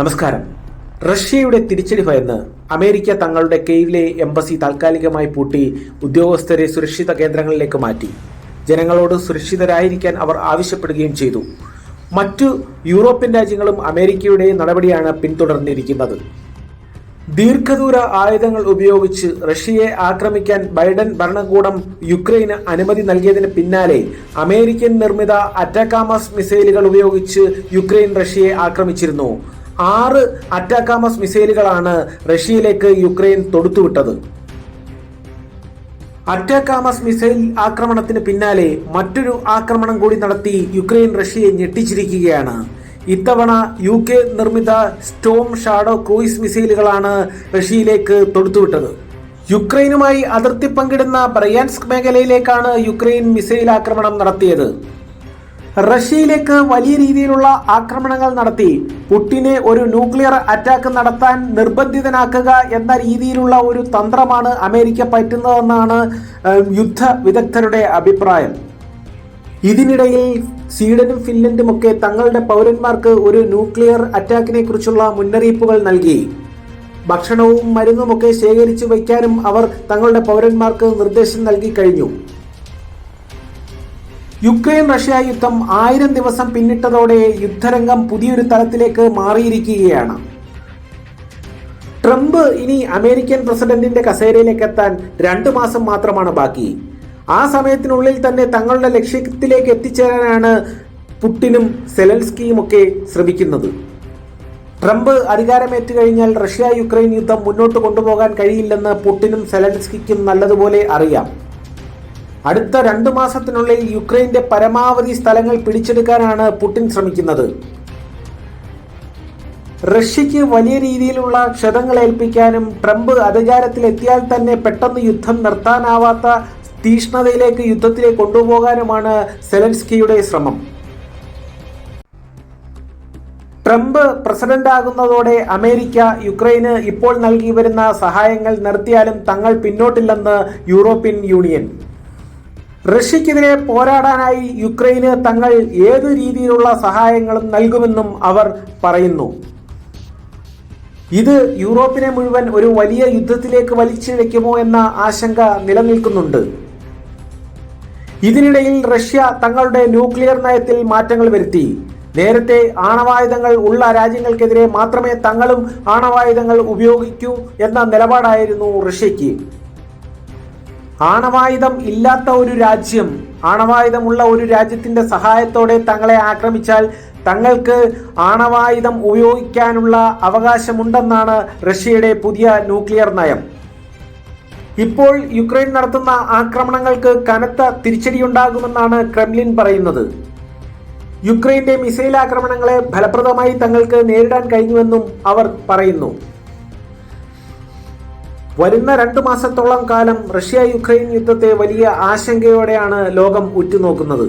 നമസ്കാരം. റഷ്യയുടെ തിരിച്ചടി ഭയന്ന് അമേരിക്ക തങ്ങളുടെ കെയ്വിലെ എംബസി താൽക്കാലികമായി പൂട്ടി ഉദ്യോഗസ്ഥരെ സുരക്ഷിത കേന്ദ്രങ്ങളിലേക്ക് മാറ്റി. ജനങ്ങളോട് സുരക്ഷിതരായിരിക്കാൻ അവർ ആവശ്യപ്പെടുകയും ചെയ്തു. മറ്റു യൂറോപ്യൻ രാജ്യങ്ങളും അമേരിക്കയുടെ നടപടിയാണ് പിന്തുടർന്നിരിക്കുന്നത്. ദീർഘദൂര ആയുധങ്ങൾ ഉപയോഗിച്ച് റഷ്യയെ ആക്രമിക്കാൻ ബൈഡൻ ഭരണകൂടം യുക്രൈന് അനുമതി നൽകിയതിന് പിന്നാലെ അമേരിക്കൻ നിർമ്മിത അറ്റാക്കാമസ് മിസൈലുകൾ ഉപയോഗിച്ച് യുക്രൈൻ റഷ്യയെ ആക്രമിച്ചിരുന്നു. ആറ് അറ്റാക്കാമസ് മിസൈലുകളാണ് റഷ്യയിലേക്ക് യുക്രൈൻ തൊടുത്തുവിട്ടത്. അറ്റാക്കാമസ് മിസൈൽ ആക്രമണത്തിന് പിന്നാലെ മറ്റൊരു ആക്രമണം കൂടി നടത്തി യുക്രൈൻ റഷ്യയെ ഞെട്ടിച്ചിരിക്കുകയാണ്. ഇത്തവണ യു കെ നിർമ്മിത സ്റ്റോം ഷാഡോ ക്രൂയിസ് മിസൈലുകളാണ് റഷ്യയിലേക്ക് തൊടുത്തുവിട്ടത്. യുക്രൈനുമായി അതിർത്തി പങ്കിടുന്ന ബ്രയാൻസ്ക് മേഖലയിലേക്കാണ് യുക്രൈൻ മിസൈൽ ആക്രമണം നടത്തിയത്. റഷ്യയിലേക്ക് വലിയ രീതിയിലുള്ള ആക്രമണങ്ങൾ നടത്തി. പുട്ടിനെ ഒരു ന്യൂക്ലിയർ അറ്റാക്ക് നടത്താൻ നിർബന്ധിതനാക്കുക എന്ന രീതിയിലുള്ള ഒരു തന്ത്രമാണ് അമേരിക്ക പറ്റുന്നതെന്നാണ് യുദ്ധ വിദഗ്ധരുടെ അഭിപ്രായം. ഇതിനിടയിൽ സ്വീഡനും ഫിൻലൻഡും ഒക്കെ തങ്ങളുടെ പൗരന്മാർക്ക് ഒരു ന്യൂക്ലിയർ അറ്റാക്കിനെ കുറിച്ചുള്ള മുന്നറിയിപ്പുകൾ നൽകി. ഭക്ഷണവും മരുന്നുമൊക്കെ ശേഖരിച്ചു വയ്ക്കാനും അവർ തങ്ങളുടെ പൗരന്മാർക്ക് നിർദ്ദേശം നൽകി കഴിഞ്ഞു. യുക്രൈൻ റഷ്യ യുദ്ധം ആയിരം ദിവസം പിന്നിട്ടതോടെ യുദ്ധരംഗം പുതിയൊരു തലത്തിലേക്ക് മാറിയിരിക്കുകയാണ്. ട്രംപ് ഇനി അമേരിക്കൻ പ്രസിഡന്റിന്റെ കസേരയിലേക്ക് എത്താൻ രണ്ടു മാസം മാത്രമാണ് ബാക്കി. ആ സമയത്തിനുള്ളിൽ തന്നെ തങ്ങളുടെ ലക്ഷ്യത്തിലേക്ക് എത്തിച്ചേരാനാണ് പുട്ടിനും സെലൻസ്കിയും ഒക്കെ ശ്രമിക്കുന്നത്. ട്രംപ് അധികാരമേറ്റു കഴിഞ്ഞാൽ റഷ്യ യുക്രൈൻ യുദ്ധം മുന്നോട്ട് കൊണ്ടുപോകാൻ കഴിയില്ലെന്ന് പുട്ടിനും സെലൻസ്കിക്കും നല്ലതുപോലെ അറിയാം. അടുത്ത രണ്ട് മാസത്തിനുള്ളിൽ യുക്രൈന്റെ പരമാവധി സ്ഥലങ്ങൾ പിടിച്ചെടുക്കാനാണ് പുടിൻ ശ്രമിക്കുന്നത്. റഷ്യയ്ക്ക് വലിയ രീതിയിലുള്ള ക്ഷതങ്ങൾ ഏൽപ്പിക്കാനും ട്രംപ് അധികാരത്തിലെത്തിയാൽ തന്നെ പെട്ടെന്ന് യുദ്ധം നിർത്താനാവാത്ത തീഷ്ണതയിലേക്ക് യുദ്ധത്തിലേക്ക് കൊണ്ടുപോകാനുമാണ് സെലൻസ്കിയുടെ ശ്രമം. ട്രംപ് പ്രസിഡന്റ് ആകുന്നതോടെ അമേരിക്ക യുക്രൈന് ഇപ്പോൾ നൽകി വരുന്ന സഹായങ്ങൾ നിർത്തിയാലും തങ്ങൾ പിന്നോട്ടില്ലെന്ന് യൂറോപ്യൻ യൂണിയൻ. റഷ്യക്കെതിരെ പോരാടാനായി യുക്രൈന് തങ്ങൾ ഏതു രീതിയിലുള്ള സഹായങ്ങളും നൽകുമെന്നും അവർ പറയുന്നു. ഇത് യൂറോപ്പിനെ മുഴുവൻ ഒരു വലിയ യുദ്ധത്തിലേക്ക് വലിച്ചിഴയ്ക്കുമോ എന്ന ആശങ്ക നിലനിൽക്കുന്നുണ്ട്. ഇതിനിടയിൽ റഷ്യ തങ്ങളുടെ ന്യൂക്ലിയർ നയത്തിൽ മാറ്റങ്ങൾ വരുത്തി. നേരത്തെ ആണവായുധങ്ങൾ ഉള്ള രാജ്യങ്ങൾക്കെതിരെ മാത്രമേ തങ്ങളും ആണവായുധങ്ങൾ ഉപയോഗിക്കൂ എന്ന നിലപാടായിരുന്നു റഷ്യക്ക് ആണവായുധം ഇല്ലാത്ത ഒരു രാജ്യം ആണവായുധമുള്ള ഒരു രാജ്യത്തിന്റെ സഹായത്തോടെ തങ്ങളെ ആക്രമിച്ചാൽ തങ്ങൾക്ക് ആണവായുധം ഉപയോഗിക്കാനുള്ള അവകാശമുണ്ടെന്നാണ് റഷ്യയുടെ പുതിയ ന്യൂക്ലിയർ നയം. ഇപ്പോൾ യുക്രൈൻ നടത്തുന്ന ആക്രമണങ്ങൾക്ക് കനത്ത തിരിച്ചടിയുണ്ടാകുമെന്നാണ് ക്രെംലിൻ പറയുന്നത്. യുക്രൈന്റെ മിസൈൽ ആക്രമണങ്ങളെ ഫലപ്രദമായി തങ്ങൾക്ക് നേരിടാൻ കഴിഞ്ഞുവെന്നും അവർ പറയുന്നു. വരുന്ന രണ്ടു മാസത്തോളം കാലം റഷ്യ യുക്രൈൻ യുദ്ധത്തെ വലിയ ആശങ്കയോടെയാണ് ലോകം ഉറ്റുനോക്കുന്നത്.